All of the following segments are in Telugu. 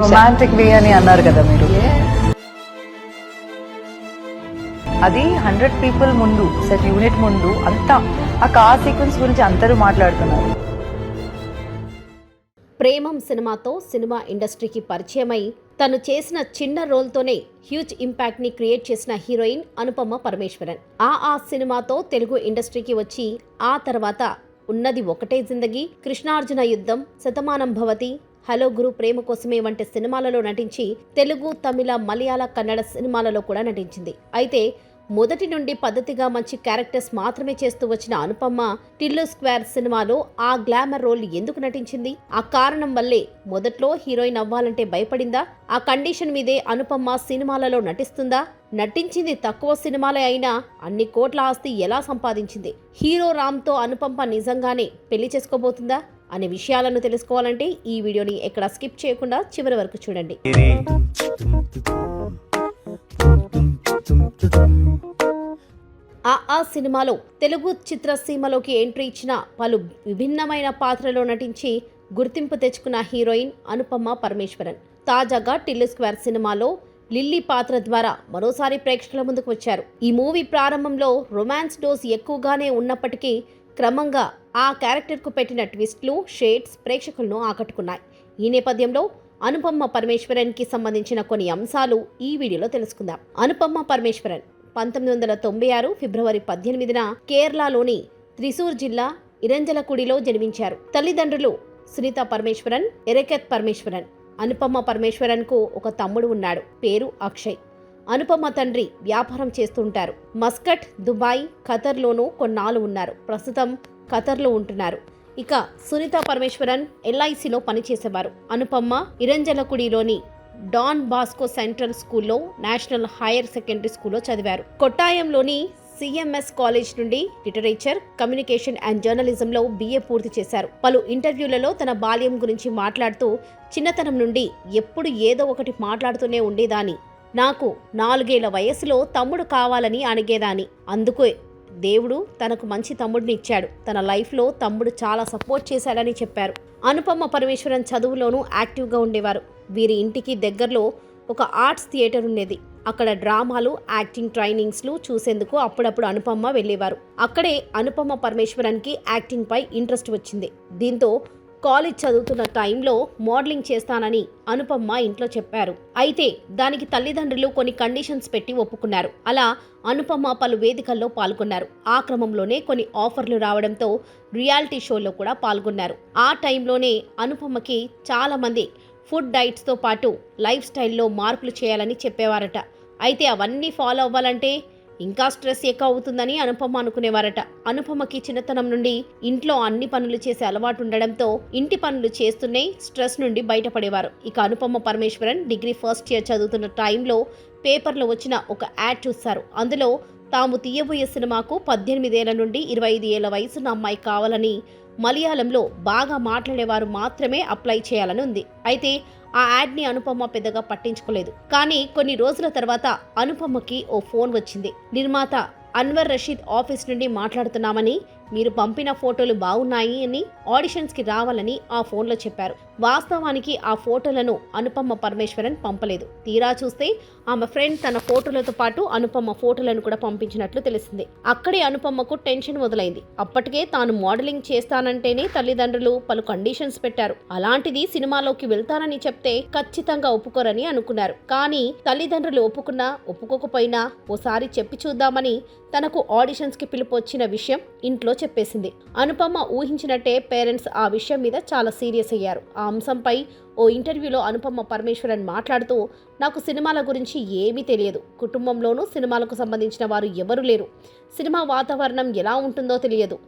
రొమాంటిక్ వే అని అన్నారు కదా మీరు. అది హండ్రెడ్ పీపుల్ ముందు సెట్ యూనిట్ ముందు అంతా ఆ కార్ సీక్వెన్స్ గురించి అందరూ మాట్లాడుతున్నారు. ప్రేమం సినిమాతో సినిమా ఇండస్ట్రీకి పరిచయమై తను చేసిన చిన్న రోల్తోనే హ్యూజ్ ఇంపాక్ట్ని క్రియేట్ చేసిన హీరోయిన్ అనుపమ పరమేశ్వరన్. ఆ ఆ సినిమాతో తెలుగు ఇండస్ట్రీకి వచ్చి ఆ తర్వాత ఉన్నది ఒకటే జిందగీ కృష్ణార్జున యుద్ధం శతమానం భవతి హలో గురు ప్రేమ కోసమే వంటి సినిమాలలో నటించి తెలుగు తమిళ మలయాళ కన్నడ సినిమాలలో కూడా నటించింది. అయితే మొదటి నుండి పద్ధతిగా మంచి క్యారెక్టర్స్ మాత్రమే చేస్తూ వచ్చిన అనుపమ టిల్లు స్క్వేర్ సినిమాలో ఆ గ్లామర్ రోల్ ఎందుకు నటించింది? ఆ కారణం వల్లే మొదట్లో హీరోయిన్ అవ్వాలంటే భయపడిందా? ఆ కండిషన్ మీదే అనుపమ్మ సినిమాలలో నటిస్తుందా? నటించింది తక్కువ సినిమాలే అయినా అన్ని కోట్ల ఆస్తి ఎలా సంపాదించింది? హీరో రామ్తో అనుపమ్మ నిజంగానే పెళ్ళి చేసుకోబోతుందా? అనే విషయాలను తెలుసుకోవాలంటే ఈ వీడియోని ఎక్కడ స్కిప్ చేయకుండా చివరి వరకు చూడండి. ఆ సినిమాలో తెలుగు చిత్రసీమలోకి ఎంట్రీ ఇచ్చిన పలు విభిన్నమైన పాత్రలో నటించి గుర్తింపు తెచ్చుకున్న హీరోయిన్ అనుపమ పరమేశ్వరన్. తాజాగా టిల్లు స్క్వేర్ సినిమాలో లిల్లీ పాత్ర ద్వారా మరోసారి ప్రేక్షకుల ముందుకు వచ్చారు. ఈ మూవీ ప్రారంభంలో రొమాన్స్ డోస్ ఎక్కువగానే ఉన్నప్పటికీ క్రమంగా ఆ క్యారెక్టర్కు పెట్టిన ట్విస్ట్లు షేడ్స్ ప్రేక్షకులను ఆకట్టుకున్నాయి. ఈ నేపథ్యంలో అనుపమ పరమేశ్వరన్కి సంబంధించిన కొన్ని అంశాలు ఈ వీడియోలో తెలుసుకుందాం. అనుపమ పరమేశ్వరన్ పంతొమ్మిది వందల తొంభై ఆరు ఫిబ్రవరి పద్దెనిమిదిన కేరళలోని త్రిశూర్ జిల్లా ఇరంజలకుడిలో జన్మించారు. తల్లిదండ్రులు సునీత పరమేశ్వరన్ ఎరకెత్ పరమేశ్వరన్. అనుపమ పరమేశ్వరన్కు ఒక తమ్ముడు ఉన్నాడు. పేరు అక్షయ్. అనుపమ తండ్రి వ్యాపారం చేస్తుంటారు. మస్కట్ దుబాయ్ ఖతర్లోనూ కొన్నాళ్ళు ఉన్నారు. ప్రస్తుతం ఖతర్లో ఉంటున్నారు. ఇక సునీత పరమేశ్వరన్ ఎల్ఐసిలో పనిచేసేవారు. అనుపమ్మ ఇరంజలకుడిలోని డాన్ బాస్కో సెంట్రల్ స్కూల్లో నేషనల్ హైయర్ సెకండరీ స్కూల్లో చదివారు. కొట్టాయంలోని సిఎంఎస్ కాలేజ్ నుండి లిటరేచర్ కమ్యూనికేషన్ అండ్ జర్నలిజంలో బీఏ పూర్తి చేశారు. పలు ఇంటర్వ్యూలలో తన బాల్యం గురించి మాట్లాడుతూ చిన్నతనం నుండి ఎప్పుడు ఏదో ఒకటి మాట్లాడుతూనే ఉండేదాన్ని. నాకు నాలుగేళ్ళ వయసులో తమ్ముడు కావాలని అడిగేదాన్ని. అందుకే దేవుడు తనకు మంచి తమ్ముడిని ఇచ్చాడు. తన లైఫ్లో తమ్ముడు చాలా సపోర్ట్ చేశాడని చెప్పారు. అనుపమ పరమేశ్వరన్ చదువులోనూ యాక్టివ్గా ఉండేవారు. వీరి ఇంటికి దగ్గరలో ఒక ఆర్ట్స్ థియేటర్ ఉండేది. అక్కడ డ్రామాలు యాక్టింగ్ ట్రైనింగ్స్లు చూసేందుకు అప్పుడప్పుడు అనుపమ వెళ్ళేవారు. అక్కడే అనుపమ పరమేశ్వరన్కి యాక్టింగ్పై ఇంట్రెస్ట్ వచ్చింది. దీంతో కాలేజ్ చదువుతున్న టైంలో మోడలింగ్ చేస్తానని అనుపమ్మ ఇంట్లో చెప్పారు. అయితే దానికి తల్లిదండ్రులు కొన్ని కండిషన్స్ పెట్టి ఒప్పుకున్నారు. అలా అనుపమ పలు వేదికల్లో పాల్గొన్నారు. ఆ క్రమంలోనే కొన్ని ఆఫర్లు రావడంతో రియాలిటీ షోలో కూడా పాల్గొన్నారు. ఆ టైంలోనే అనుపమ్మకి చాలామంది ఫుడ్ డైట్స్తో పాటు లైఫ్ స్టైల్లో మార్పులు చేయాలని చెప్పేవారట. అయితే అవన్నీ ఫాలో అవ్వాలంటే ఇంకా స్ట్రెస్ ఎక్కువ అవుతుందని అనుపమ అనుకునేవారట. అనుపమకి చిన్నతనం నుండి ఇంట్లో అన్ని పనులు చేసే అలవాటు ఉండడంతో ఇంటి పనులు చేస్తూనే స్ట్రెస్ నుండి బయటపడేవారు. ఇక Anupama Parameswaran degree first year చదువుతున్న టైంలో పేపర్లో వచ్చిన ఒక యాడ్ చూస్తారు. అందులో తాము తీయబోయే సినిమాకు పద్దెనిమిదేళ్ళ నుండి ఇరవై ఐదు ఏళ్ళ వయసున్న అమ్మాయి కావాలని మలయాళంలో బాగా మాట్లాడేవారు మాత్రమే అప్లై చేయాలని ఉంది. అయితే ఆ యాడ్ని అనుపమ పెద్దగా పట్టించుకోలేదు. కానీ కొన్ని రోజుల తర్వాత అనుపమకి ఓ ఫోన్ వచ్చింది. నిర్మాత అన్వర్ రషీద్ ఆఫీస్ నుండి మాట్లాడుతున్నామని మీరు పంపిన ఫోటోలు బాగున్నాయి అని ఆడిషన్స్కి రావాలని ఆ ఫోన్లో చెప్పారు. వాస్తవానికి ఆ ఫోటోలను అనుపమ పరమేశ్వరన్ పంపలేదు. తీరా చూస్తే ఆమె ఫ్రెండ్ తన ఫోటోలతో పాటు అనుపమ ఫోటోలను కూడా పంపించినట్లు తెలిసింది. అక్కడే అనుపమకు టెన్షన్ మొదలైంది. అప్పటికే తాను మోడలింగ్ చేస్తానంటేనే తల్లిదండ్రులు పలు కండిషన్స్ పెట్టారు. అలాంటిది సినిమాలోకి వెళ్తానని చెప్తే ఖచ్చితంగా ఒప్పుకోరని అనుకున్నారు. కానీ తల్లిదండ్రులు ఒప్పుకున్నా ఒప్పుకోకపోయినా ఓసారి చెప్పి చూద్దామని తనకు ఆడిషన్స్కి పిలుపు వచ్చిన విషయం ఇంట్లో చెప్పేసింది. అనుపమ ఊహించినట్టే పేరెంట్స్ ఆ విషయం మీద చాలా సీరియస్ అయ్యారు. ఆ అంశంపై ఓ ఇంటర్వ్యూలో అనుపమ పరమేశ్వరన్ మాట్లాడుతూ నాకు సినిమాల గురించి ఏమీ తెలియదు. కుటుంబంలోనూ సినిమాలకు సంబంధించిన వారు ఎవరు లేరు. సినిమా వాతావరణం ఎలా ఉంటుందో తెలియదు.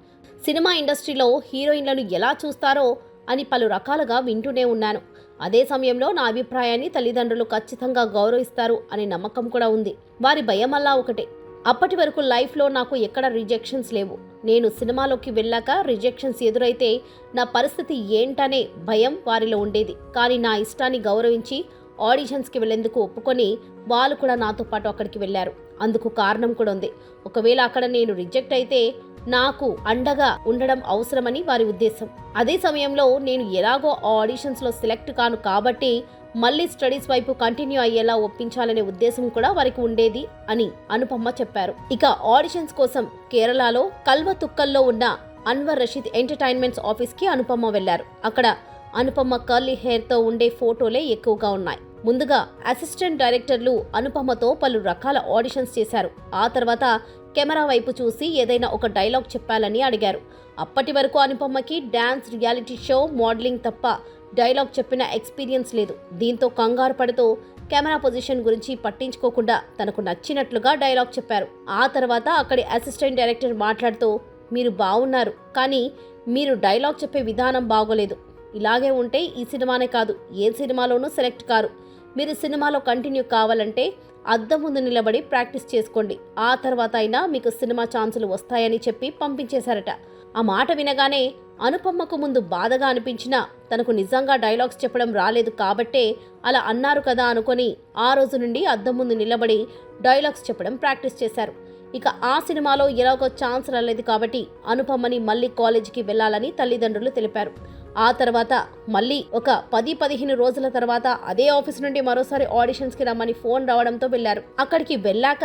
సినిమా ఇండస్ట్రీలో హీరోయిన్లను ఎలా చూస్తారో అని పలు రకాలుగా వింటూనే ఉన్నాను. అదే సమయంలో నా అభిప్రాయాన్ని తల్లిదండ్రులు ఖచ్చితంగా గౌరవిస్తారు అనే నమ్మకం కూడా ఉంది. వారి భయమల్లా ఒకటే. అప్పటి వరకు లైఫ్లో నాకు ఎక్కడ రిజెక్షన్స్ లేవు. నేను సినిమాలోకి వెళ్ళాక రిజెక్షన్స్ ఎదురైతే నా పరిస్థితి ఏంటనే భయం వారిలో ఉండేది. కానీ నా ఇష్టాన్ని గౌరవించి ఆడిషన్స్కి వెళ్ళేందుకు ఒప్పుకొని వాళ్ళు కూడా నాతో పాటు అక్కడికి వెళ్ళారు. అందుకు కారణం కూడా ఉంది. ఒకవేళ అక్కడ నేను రిజెక్ట్ అయితే నాకు అండగా ఉండడం అవసరమని వారి ఉద్దేశం. అదే సమయంలో నేను ఎలాగో ఆ ఆడిషన్స్లో సెలెక్ట్ కాను కాబట్టి మళ్ళీ స్టడీస్ వైపు కంటిన్యూ అయ్యేలా ఒప్పించాలనే ఉద్దేశం కూడా వారికి ఉండేది అని అనుపమ్మ చెప్పారు. ఇక ఆడిషన్స్ కోసం కేరళలో కల్వతుక్కల్లో ఉన్న అన్వర్ రషీద్ ఎంటర్టైన్మెంట్స్ ఆఫీస్కి అనుపమ వెళ్ళారు అక్కడ అనుపమ కర్లీ హెయిర్తో ఉండే ఫోటోలే ఎక్కువగా ఉన్నాయి. ముందుగా అసిస్టెంట్ డైరెక్టర్లు అనుపమతో పలు రకాల ఆడిషన్స్ చేశారు. ఆ తర్వాత కెమెరా వైపు చూసి ఏదైనా ఒక డైలాగ్ చెప్పాలని అడిగారు. అప్పటి వరకు అనుపమ్మకి డ్యాన్స్ రియాలిటీ షో మోడలింగ్ తప్ప డైలాగ్ చెప్పిన ఎక్స్పీరియన్స్ లేదు. దీంతో కంగారు పడుతూ కెమెరా పొజిషన్ గురించి పట్టించుకోకుండా తనకు నచ్చినట్లుగా డైలాగ్ చెప్పారు. ఆ తర్వాత అక్కడి అసిస్టెంట్ డైరెక్టర్ మాట్లాడుతూ మీరు బాగున్నారు కానీ మీరు డైలాగ్ చెప్పే విధానం బాగోలేదు. ఇలాగే ఉంటే ఈ సినిమానే కాదు ఏ సినిమాలోనూ సెలెక్ట్ కారు. మీరు సినిమాలో కంటిన్యూ కావాలంటే అద్దం ముందు నిలబడి ప్రాక్టీస్ చేసుకోండి. ఆ తర్వాత అయినా మీకు సినిమా ఛాన్సులు వస్తాయని చెప్పి పంపించేశారట. ఆ మాట వినగానే అనుపమ్మకు ముందు బాధగా అనిపించినా తనకు నిజంగా డైలాగ్స్ చెప్పడం రాలేదు కాబట్టే అలా అన్నారు కదా అనుకొని ఆ రోజు నుండి అద్దం ముందు నిలబడి డైలాగ్స్ చెప్పడం ప్రాక్టీస్ చేశారు. ఇక ఆ సినిమాలో ఎలాగో ఛాన్స్ రాలేదు కాబట్టి అనుపమ్మని మళ్ళీ కాలేజీకి వెళ్ళాలని తల్లిదండ్రులు తెలిపారు. ఆ తర్వాత మళ్ళీ ఒక పది పదిహేను రోజుల తర్వాత అదే ఆఫీస్ నుండి మరోసారి ఆడిషన్స్కి రమ్మని ఫోన్ రావడంతో వెళ్ళారు అక్కడికి వెళ్ళాక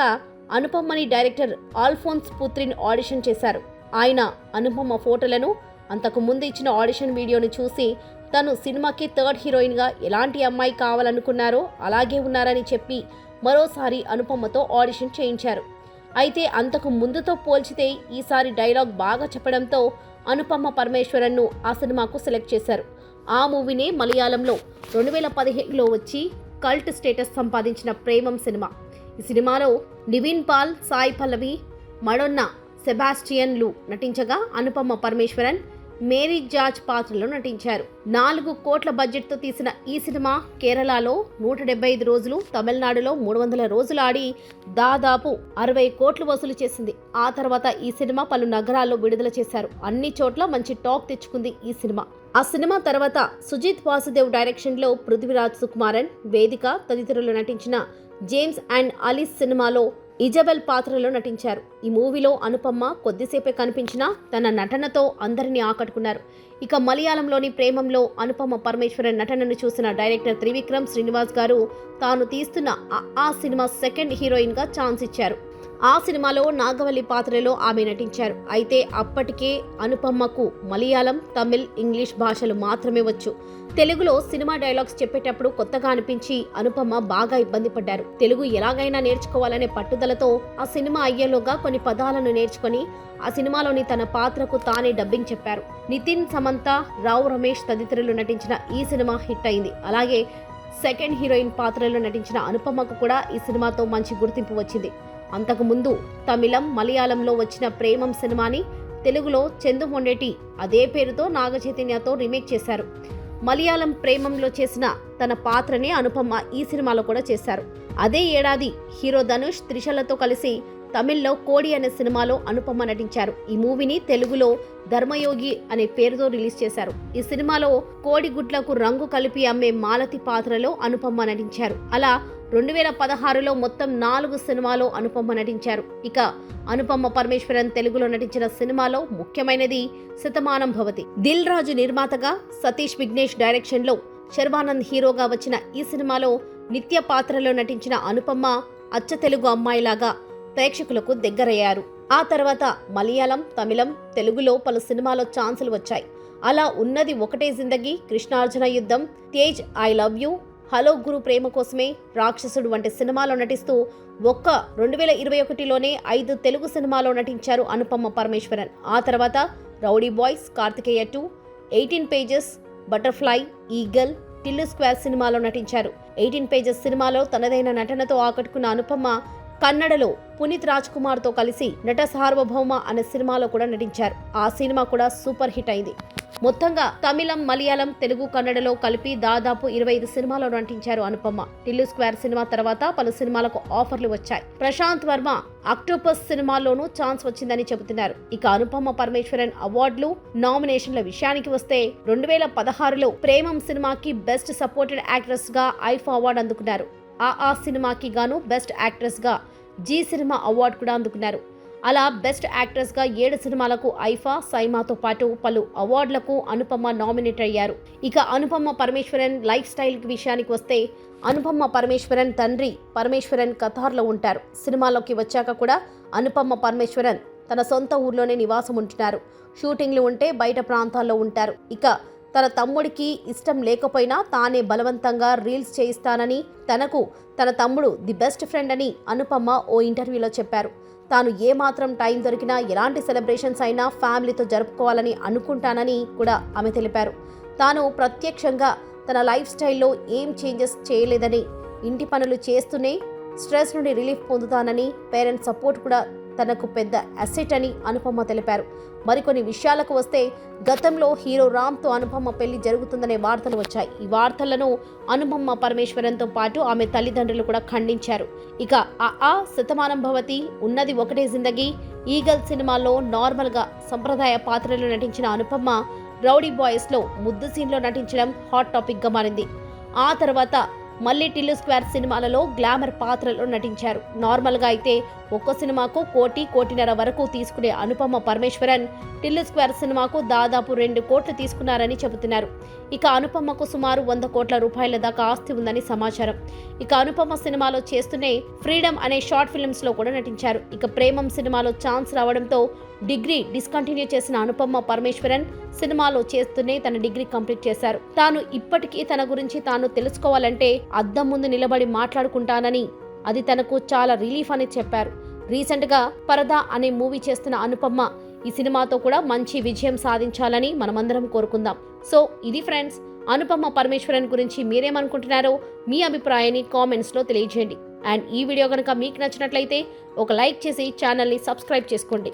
అనుపమ్మని డైరెక్టర్ ఆల్ఫోన్స్ పుత్రిని ఆడిషన్ చేశారు. ఆయన అనుపమ్మ ఫోటోలను అంతకు ముందు ఇచ్చిన ఆడిషన్ వీడియోని చూసి తను సినిమాకి థర్డ్ హీరోయిన్గా ఎలాంటి అమ్మాయి కావాలనుకున్నారో అలాగే ఉన్నారని చెప్పి మరోసారి అనుపమతో ఆడిషన్ చేయించారు. అయితే అంతకు ముందుతో పోల్చితే ఈసారి డైలాగ్ బాగా చెప్పడంతో అనుపమ పరమేశ్వరన్ను ఆ సినిమాకు సెలెక్ట్ చేశారు. ఆ మూవీనే మలయాళంలో రెండు వేల పదిహేనులో వచ్చి కల్ట్ స్టేటస్ సంపాదించిన ప్రేమం సినిమా. ఈ సినిమాలో నివిన్ పాల్ సాయి పల్లవి మడొన్న సెబాస్టియన్లు నటించగా అనుపమ పరమేశ్వరన్ మేరీ జార్జ్ పాత్రలో నటించారు. నాలుగు కోట్ల బడ్జెట్తో తీసిన ఈ సినిమా కేరళలో నూట డెబ్బై ఐదు రోజులు తమిళనాడులో మూడు వందల రోజులు ఆడి దాదాపు అరవై కోట్లు వసూలు చేసింది. ఆ తర్వాత ఈ సినిమా పలు నగరాల్లో విడుదల చేశారు. అన్ని చోట్ల మంచి టాక్ తెచ్చుకుంది ఈ సినిమా. ఆ సినిమా తర్వాత సుజిత్ వాసుదేవ్ డైరెక్షన్లో పృథ్వీరాజ్ సుకుమారన్ వేదిక తదితరులు నటించిన జేమ్స్ అండ్ అలీస్ సినిమాలో ఇజబెల్ పాత్రలో నటించారు. ఈ మూవీలో అనుపమ్మ కొద్దిసేపే కనిపించినా తన నటనతో అందరినీ ఆకట్టుకున్నారు. ఇక మలయాళంలోని ప్రేమంలో అనుపమ పరమేశ్వరన్ నటనను చూసిన డైరెక్టర్ త్రివిక్రమ్ శ్రీనివాస్ గారు తాను తీస్తున్న ఆ- ఆ సినిమా సెకండ్ హీరోయిన్గా ఛాన్స్ ఇచ్చారు. ఆ సినిమాలో నాగవల్లి పాత్రలో ఆమె నటించారు. అయితే అప్పటికే అనుపమ్మకు మలయాళం తమిళ్ ఇంగ్లీష్ భాషలు మాత్రమే వచ్చు. తెలుగులో సినిమా డైలాగ్స్ చెప్పేటప్పుడు కొత్తగా అనిపించి అనుపమ బాగా ఇబ్బంది పడ్డారు. తెలుగు ఎలాగైనా నేర్చుకోవాలనే పట్టుదలతో ఆ సినిమా అయ్యేలోగా కొన్ని పదాలను నేర్చుకొని ఆ సినిమాలోని తన పాత్రకు తానే డబ్బింగ్ చెప్పారు. నితిన్ సమంత రావు రమేష్ తదితరులు నటించిన ఈ సినిమా హిట్ అయింది. అలాగే సెకండ్ హీరోయిన్ పాత్రలో నటించిన అనుపమకు కూడా ఈ సినిమాతో మంచి గుర్తింపు వచ్చింది. అంతకుముందు తమిళం మలయాళంలో వచ్చిన ప్రేమం సినిమాని తెలుగులో చందు మొండేటి అదే పేరుతో నాగ చైతన్యతో రీమేక్ చేశారు. మలయాళం ప్రేమంలో చేసిన తన పాత్రనే అనుపమ ఈ సినిమాలో కూడా చేశారు. అదే ఏడాది హీరో ధనుష్ త్రిషలతో కలిసి తమిళ్ళో కోడి అనే సినిమాలో అనుపమ నటించారు. ఈ మూవీని తెలుగులో ధర్మయోగి అనే పేరుతో రిలీజ్ చేశారు. ఈ సినిమాలో కోడి గుడ్లకు రంగు కలిపి అమ్మే మాలతి పాత్రలో అనుపమ నటించారు. అలా రెండు వేల పదహారులో మొత్తం నాలుగు సినిమాలో అనుపమ నటించారు. ఇక అనుపమ పరమేశ్వరన్ తెలుగులో నటించిన సినిమాలో ముఖ్యమైనది శతమానం భవతి. దిల్ రాజు నిర్మాతగా సతీష్ విఘ్నేష్ డైరెక్షన్లో శర్వానంద్ హీరోగా వచ్చిన ఈ సినిమాలో నిత్య పాత్రలో నటించిన అనుపమ అచ్చ తెలుగు అమ్మాయిలాగా ప్రేక్షకులకు దగ్గరయ్యారు. ఆ తర్వాత మలయాళం తమిళం తెలుగులో పలు సినిమాలో ఛాన్సులు వచ్చాయి. అలా ఉన్నది Okate Zindagi Krishnarjuna Yuddham Tej I love you hello Guru Prema Kosame Rakshasudu వంటి సినిమాలో నటిస్తూ ఒక్క రెండు వేల ఇరవై ఒకటిలోనే ఐదు తెలుగు సినిమాలో నటించారు అనుపమ పరమేశ్వరన్. ఆ తర్వాత rowdy boys Karthikeya two eighteen pages butterfly eagle Tillu square సినిమాలో నటించారు. ఎయిటీన్ పేజెస్ సినిమాలో తనదైన నటనతో ఆకట్టుకున్న అనుపమ కన్నడలో పునీత్ రాజ్ కుమార్తో కలిసి నట సార్వభౌమ అనే సినిమాలో కూడా నటించారు. ఆ సినిమా కూడా సూపర్ హిట్ అయింది. మొత్తంగా తమిళం మలయాళం తెలుగు కన్నడలో కలిపి దాదాపు ఇరవై ఐదు సినిమాలో నటించారు అనుపమ. టిల్లు స్క్వేర్ సినిమా తర్వాత పలు సినిమాలకు ఆఫర్లు వచ్చాయి. ప్రశాంత్ వర్మ అక్టోపస్ సినిమాలోనూ ఛాన్స్ వచ్చిందని చెబుతున్నారు. ఇక అనుపమ పరమేశ్వరన్ అవార్డులు నామినేషన్ల విషయానికి వస్తే రెండు వేల పదహారులో ప్రేమం సినిమాకి బెస్ట్ సపోర్టెడ్ యాక్ట్రెస్గా ఐఫా అవార్డు అందుకున్నారు. ఆ ఆ సినిమాకి గాను బెస్ట్ యాక్ట్రెస్గా జీ సినిమా అవార్డు కూడా అందుకున్నారు. అలా బెస్ట్ యాక్ట్రెస్గా ఏడు సినిమాలకు ఐఫా సైమాతో పాటు పలు అవార్డులకు అనుపమ నామినేట్ అయ్యారు. ఇక అనుపమ పరమేశ్వరన్ లైఫ్ స్టైల్ విషయానికి వస్తే అనుపమ పరమేశ్వరన్ తండ్రి పరమేశ్వరన్ కతార్లో ఉంటారు. సినిమాలోకి వచ్చాక కూడా అనుపమ పరమేశ్వరన్ తన సొంత ఊర్లోనే నివాసం ఉంటున్నారు. షూటింగ్లు ఉంటే బయట ప్రాంతాల్లో ఉంటారు. ఇక తన తమ్ముడికి ఇష్టం లేకపోయినా తానే బలవంతంగా రీల్స్ చేయిస్తానని తనకు తన తమ్ముడు ది బెస్ట్ ఫ్రెండ్ అని అనుపమ ఓ ఇంటర్వ్యూలో చెప్పారు. తాను ఏమాత్రం టైం దొరికినా ఎలాంటి సెలబ్రేషన్స్ అయినా ఫ్యామిలీతో జరుపుకోవాలని అనుకుంటానని కూడా ఆమె తెలిపారు. తాను ప్రత్యక్షంగా తన లైఫ్ స్టైల్లో ఏం చేంజెస్ చేయలేదని ఇంటి పనులు చేస్తూనే స్ట్రెస్ నుండి రిలీఫ్ పొందుతానని పేరెంట్స్ సపోర్ట్ కూడా తనకు పెద్ద అసెట్ అని అనుపమ తెలిపారు. మరికొన్ని విషయాలకు వస్తే గతంలో హీరో రామ్తో అనుపమ పెళ్ళి జరుగుతుందనే వార్తలు వచ్చాయి. ఈ వార్తలను అనుపమ పరమేశ్వరన్తో పాటు ఆమె తల్లిదండ్రులు కూడా ఖండించారు. ఇక ఆ ఆ శతమానం భవతి ఉన్నది ఒకటే జిందగీ. ఈగల్ సినిమాలో నార్మల్గా సంప్రదాయ పాత్రలో నటించిన అనుపమ రౌడీ బాయ్స్లో ముద్దు సీన్లో నటించడం హాట్ టాపిక్గా మారింది. ఆ తర్వాత మళ్ళీ టిల్లు స్క్వేర్ సినిమాలలో గ్లామర్ పాత్రలో నటించారు. నార్మల్గా అయితే ఒక్క సినిమాకు కోటి కోటిన్నర వరకు తీసుకునే అనుపమ పరమేశ్వరన్ టిల్లు స్క్వేర్ సినిమాకు దాదాపు రెండు కోట్లు తీసుకున్నారని చెబుతున్నారు. ఇక అనుపమకు సుమారు వంద కోట్ల రూపాయల దాకా ఆస్తి ఉందని సమాచారం. ఇక అనుపమ సినిమాలో చేస్తూనే ఫ్రీడమ్ అనే షార్ట్ ఫిల్మ్స్లో కూడా నటించారు. ఇక ప్రేమం సినిమాలో ఛాన్స్ రావడంతో డిగ్రీ డిస్కంటిన్యూ చేసిన అనుపమ పరమేశ్వరన్ సినిమాలో చేస్తూనే తన డిగ్రీ కంప్లీట్ చేశారు. తాను ఇప్పటికీ తన గురించి తాను తెలుసుకోవాలంటే అద్దం ముందు నిలబడి మాట్లాడుకుంటానని అది తనకు చాలా రిలీఫ్ అని చెప్పారు. రీసెంట్గా పరదా అనే మూవీ చేస్తున్న అనుపమ ఈ సినిమాతో కూడా మంచి విజయం సాధించాలని మనమందరం కోరుకుందాం. సో ఇది ఫ్రెండ్స్ అనుపమ పరమేశ్వరన్ గురించి మీరేమనుకుంటున్నారో మీ అభిప్రాయాన్ని కామెంట్స్లో తెలియజేయండి. అండ్ ఈ వీడియో కనుక మీకు నచ్చినట్లయితే ఒక లైక్ చేసి ఛానల్ని సబ్స్క్రైబ్ చేసుకోండి.